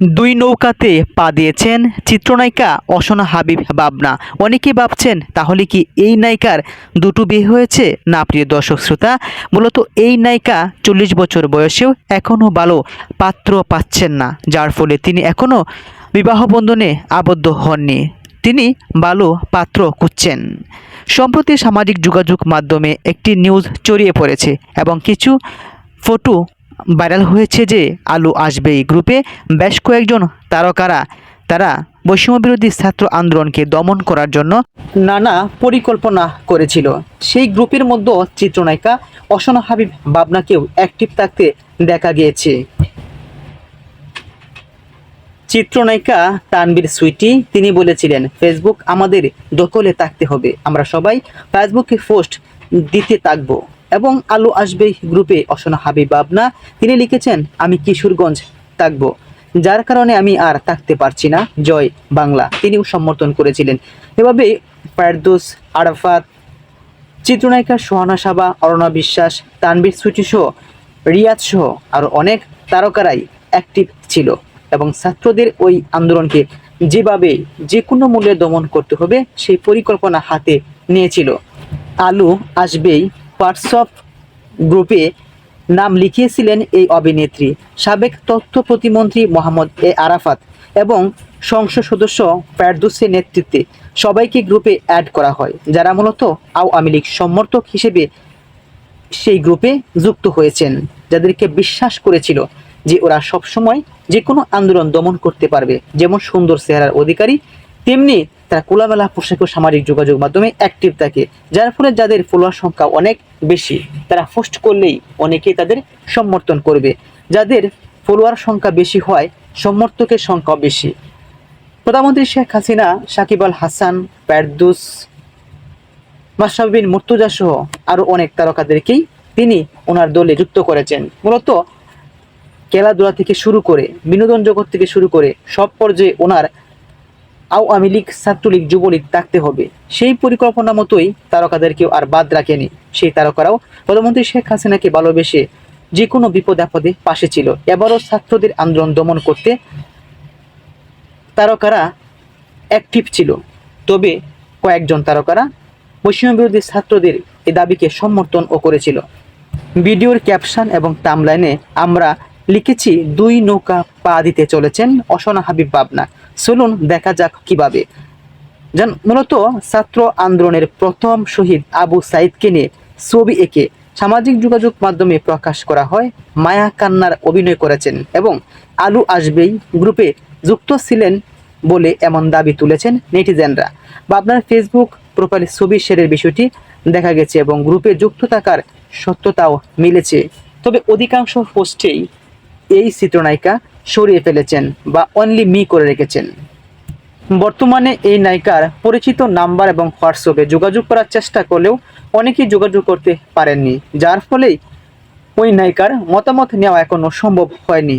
দুই নৌকাতে পা দিয়েছেন চিত্রনায়িকা অসনা হাবিব বাবনা। অনেকে ভাবছেন, তাহলে কি এই নায়িকার দুটো বিয়ে হয়েছে? না, প্রিয় দর্শক শ্রোতা, মূলত এই নায়িকা চল্লিশ বছর বয়সেও এখনও ভালো পাত্র পাচ্ছেন না। যার ফলে তিনি এখনও বিবাহ বন্ধনে আবদ্ধ হননি। তিনি ভালো পাত্র খুঁজছেন। সম্প্রতি সামাজিক যোগাযোগ মাধ্যমে একটি নিউজ ছড়িয়ে পড়েছে এবং কিছু ফটো ভাইরাল হয়েছে যে আলু আসবেই। গ্রুপে বেশ কয়েকজন তারকারা, তারা বৈষম্য বিরোধী ছাত্র আন্দোলনকে দমন করার জন্য নানা পরিকল্পনা করেছিল। সেই গ্রুপের মধ্যে চিত্রনায়িকা অসনা হাবিব বাবনাকেও অ্যাক্টিভ থাকতে দেখা গিয়েছে। চিত্রনায়িকা তানবীর সুইটি, তিনি বলেছিলেন, ফেসবুক আমাদের দখলে থাকতে হবে। আমরা সবাই ফেসবুকে পোস্ট দিতে থাকব। এবং আলু আসবে গ্রুপে অসনা হাবিব বাবনা। তিনি লিখেছেন, আমি কিশোরগঞ্জ থাকব। যার কারণে আমি আর থাকতে পারছি না। জয় বাংলা। তিনিও সমর্থন করেছিলেন। এভাবে ফারদোস, আরাফাত, চিত্রনায়িকা সোহানা সাবা, অরণা বিশ্বাস, তানবীর সুইটি সহ রিয়াজ সহ আরও অনেক তারকারাই অ্যাক্টিভ ছিল এবং ছাত্রদের ওই আন্দোলনকে যেভাবে যে কোনো মূল্যে দমন করতে হবে, সেই পরিকল্পনা হাতে নিয়েছিল। আলু আসবেই হোয়াটসঅ্যাপ গ্রুপে নাম লিখিয়েছিলেন এই অভিনেত্রী। সাবেক তথ্য প্রতিমন্ত্রী মোহাম্মদ এ আরাফাত এবং সংসদ সদস্য ফেরদুসের নেতৃত্বে সবাইকে গ্রুপে অ্যাড করা হয়, যারা মূলত আওয়ামী লীগ সমর্থক হিসেবে সেই গ্রুপে যুক্ত হয়েছেন, যাদেরকে বিশ্বাস করেছিল যে ওরা সবসময় যে কোনো আন্দোলন দমন করতে পারবে, যেমন সুন্দর চেহারার অধিকারী, তেমনি তারা খোলামেলা পোশাক সামাজিক যোগাযোগ মাধ্যমে অ্যাক্টিভ থাকে, যার ফলে যাদের ফলোয়ার সংখ্যা অনেক বেশি, তারা পোস্ট করলেই অনেকেই তাদের সমর্থন করবে। যাদের ফলোয়ার সংখ্যা বেশি হয়, সমর্থকের সংখ্যা বেশি। প্রধানমন্ত্রী শেখ হাসিনা, সাকিব আল হাসান প্যারদুস মাসাবিন মুর্তুজা সহ আরও অনেক তারকাদেরকেই তিনি ওনার দলে যুক্ত করেছেন। মূলত খেলাধুলা থেকে শুরু করে, বিনোদন জগৎ থেকে শুরু করে সব পর্যায়ে ওনার আওয়ামী লীগ, ছাত্রলীগ, যুবলীগ থাকতে হবে। সেই পরিকল্পনা মতোই তারকাদেরকেও আর বাদ রাখেনি। সেই তারকারাও প্রধানমন্ত্রী শেখ হাসিনাকে ভালোবেসে যে কোনো বিপদ আপদে পাশে ছিল। এবারও ছাত্রদের আন্দোলন দমন করতে তারকারা অ্যাক্টিভ ছিল। তবে কয়েকজন তারকারা বৈষম্য বিরোধী ছাত্রদের এই দাবিকে সমর্থনও করেছিল। ভিডিওর ক্যাপশন এবং টামলাইনে আমরা লিখেছি, দুই নৌকা পা দিতে চলেছেন অসনা হাবিব বাবনা। চলুন দেখা যাক কীভাবে। যেন মূলত ছাত্র আন্দোলনের প্রথম শহীদ আবু সাইদকে নিয়ে ছবি এঁকে সামাজিক যোগাযোগ মাধ্যমে প্রকাশ করা হয়, মায়া কান্নার অভিনয় করেছেন এবং আলু আসবেই গ্রুপে যুক্ত ছিলেন বলে এমন দাবি তুলেছেন নেটিজেনরা। বা আপনার ফেসবুক প্রোফাইল ছবি শেয়ারের বিষয়টি দেখা গেছে এবং গ্রুপে যুক্ত থাকার সত্যতাও মিলেছে। তবে অধিকাংশ পোস্টেই এই চিত্রনায়িকা সরিয়ে ফেলেছেন বা অনলি মি করে রেখেছেন। বর্তমানে এই নায়িকার পরিচিত নাম্বার এবং হোয়াটসঅ্যাপে যোগাযোগ করার চেষ্টা করলেও অনেকেই যোগাযোগ করতে পারেননি, যার ফলেই ওই নায়িকার মতামত নেওয়া এখনও সম্ভব হয়নি।